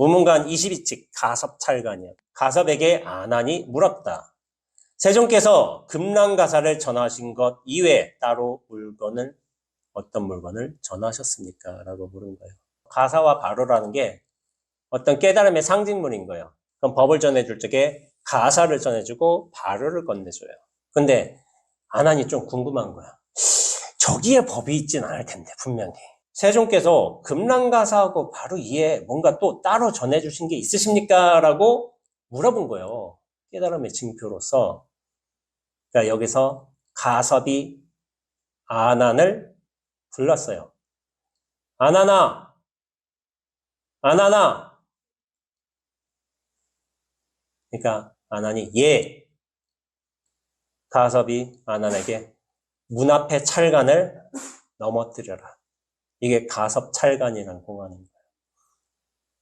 우문간 22칙 가섭찰간이야. 가섭에게 아난이 물었다. 세종께서 금랑가사를 전하신 것 이외에 따로 물건을 어떤 물건을 전하셨습니까? 라고 물은 거예요. 가사와 바로라는 게 어떤 깨달음의 상징물인 거예요. 그럼 법을 전해줄 적에 가사를 전해주고 바로를 건네줘요. 근데 아난이 좀 궁금한 거야. 저기에 법이 있진 않을 텐데 분명히. 세종께서 금랑가사하고 바로 이에 뭔가 또 따로 전해주신 게 있으십니까? 라고 물어본 거예요. 깨달음의 징표로서. 그러니까 여기서 가섭이 아난을 불렀어요. 아나나, 아나나. 그러니까 아난이 예. 가섭이 아난에게 문 앞에 찰간을 넘어뜨려라. 이게 가섭 찰간이라는 공간입니다.